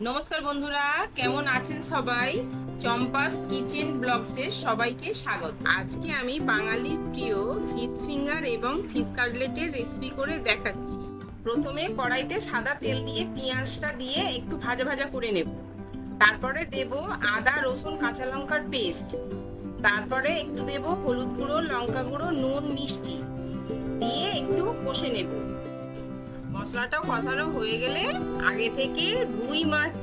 নমস্কার বন্ধুরা, কেমন আছেন সবাই? চম্পাস কিচেন ব্লগসে সবাইকে স্বাগত। আজকে আমি বাঙালির প্রিয় ফিশ ফিঙ্গার এবং ফিশ কাটলেটের রেসিপি করে দেখাচ্ছি। প্রথমে কড়াইতে সাদা তেল দিয়ে পেঁয়াজটা দিয়ে একটু ভাজা ভাজা করে নেব। তারপরে দেব আদা, রসুন, কাঁচা লঙ্কার পেস্ট। তারপরে একটু দেব হলুদ গুঁড়ো, লঙ্কা গুঁড়ো, নুন, মিষ্টি। দিয়ে একটু কষে নেব। মশলাটা কষানো হয়ে গেলে আগে থেকে রুই মাছ,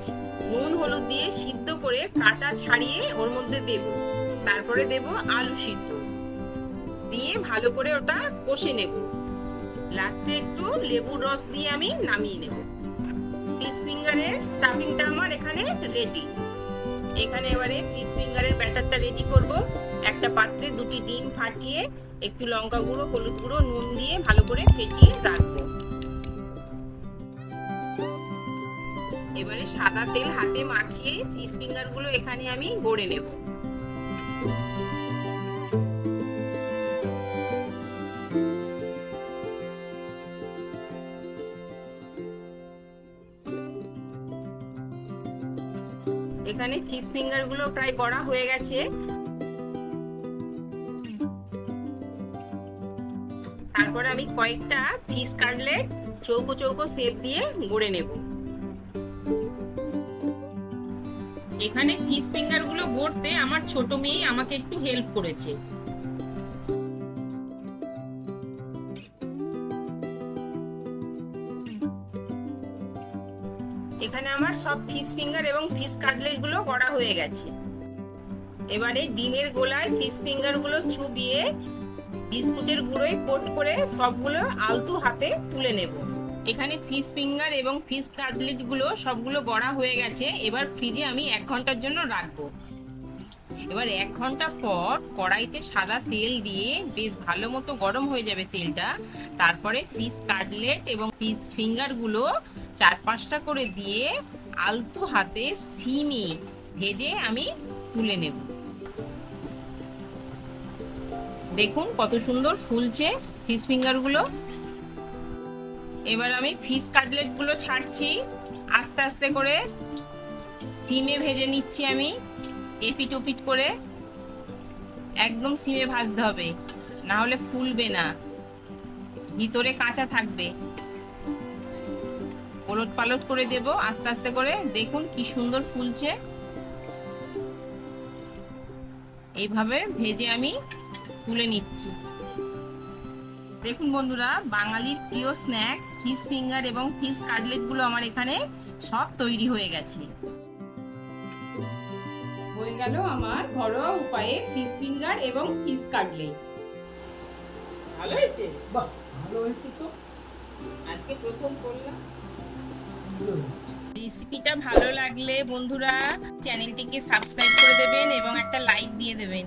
নুন, হলুদ দিয়ে সিদ্ধ করে কাটা ছাড়িয়ে ওর মধ্যে দেব। তারপরে দেব আলু সিদ্ধ। দিয়ে ভালো করে ওটা কষে নেব। লাস্টে একটু লেবুর রস দিয়ে আমি নামিয়ে নেব। ফিশ ফিঙ্গারের স্টাফিংটা আমার এখানে রেডি এখানে এবারে ফিশ ফিঙ্গারের ব্যাটারটা রেডি করব। একটা পাত্রে দুটি ডিম ফাটিয়ে একটু লঙ্কা গুঁড়ো, হলুদ গুঁড়ো, নুন দিয়ে ভালো করে ফেটিয়ে রাখব। এবারে সাদা তেল হাতে মাখিয়ে ফিশ ফিঙ্গারগুলো এখানে আমি গড়ে নেব। এখানে ফিশ ফিঙ্গারগুলো প্রায় গড়া হয়ে গেছে। তারপরে আমি কয়েকটা ফিশ কাটলেট চৌকো চৌকো শেপ দিয়ে গড়ে নেব। এখানে ফিশ ফিঙ্গারগুলো গড়তে আমার ছোট মেয়ে আমাকে একটু হেল্প করেছে। এখানে আমার সব ফিশ ফিঙ্গার এবং ফিশ কাটলেটগুলো করা হয়ে গেছে। এবারে ডিমের গোলায় ফিশ ফিঙ্গারগুলো চুবিয়ে বিস্কুটের গুঁড়োয় কোট করে সবগুলো আলতু হাতে তুলে নেব। এখানে ফিশ ফিঙ্গার এবং ফিশ কাটলেটগুলো সবগুলো গড়া হয়ে গেছে। এবার ফ্রিজে আমি এক ঘণ্টার জন্য রাখব। এবার এক ঘণ্টা পর কড়াইতে সাদা তেল দিয়ে বেশ ভালো মতো গরম হয়ে যাবে তেলটা। তারপরে ফিশ কাটলেট এবং ফিশ ফিঙ্গারগুলো চার পাঁচটা করে দিয়ে আলতু হাতে সিমে ভেজে আমি তুলে নেব। দেখুন কত সুন্দর ফুলছে ফিশ ফিঙ্গারগুলো। এবার আমি ফিশ কাটলেটগুলো ছাড়ছি। আস্তে আস্তে করে সিমে ভেজে নিচ্ছি আমি, এপিট ওপিট করে। একদম সিমে ভাজতে হবে, না হলে ফুলবে না। ভিতরে কাঁচা থাকবে। ওলট পালট করে দেব, আস্তে আস্তে করে। দেখুন কি সুন্দর ফুলছে। এইভাবে ভেজে আমি তুলে নিচ্ছি। দেখুন বন্ধুরা বাঙালির প্রিয় স্ন্যাক্স ফিশ ফিঙ্গার এবং ফিশ কাটলেটগুলো আমার এখানে সব তৈরি হয়ে গেছে। হয়ে গেল আমার ঘরোয়া উপায়ে ফিশ ফিঙ্গার এবং ফিশ কাটলেট ভালো হয়েছে? বাহ ভালো হয়েছে তো। আজকে প্রথম করলাম। রেসিপিটা ভালো লাগলে বন্ধুরা চ্যানেলটিকে সাবস্ক্রাইব করে দেবেন এবং একটা লাইক দিয়ে দেবেন।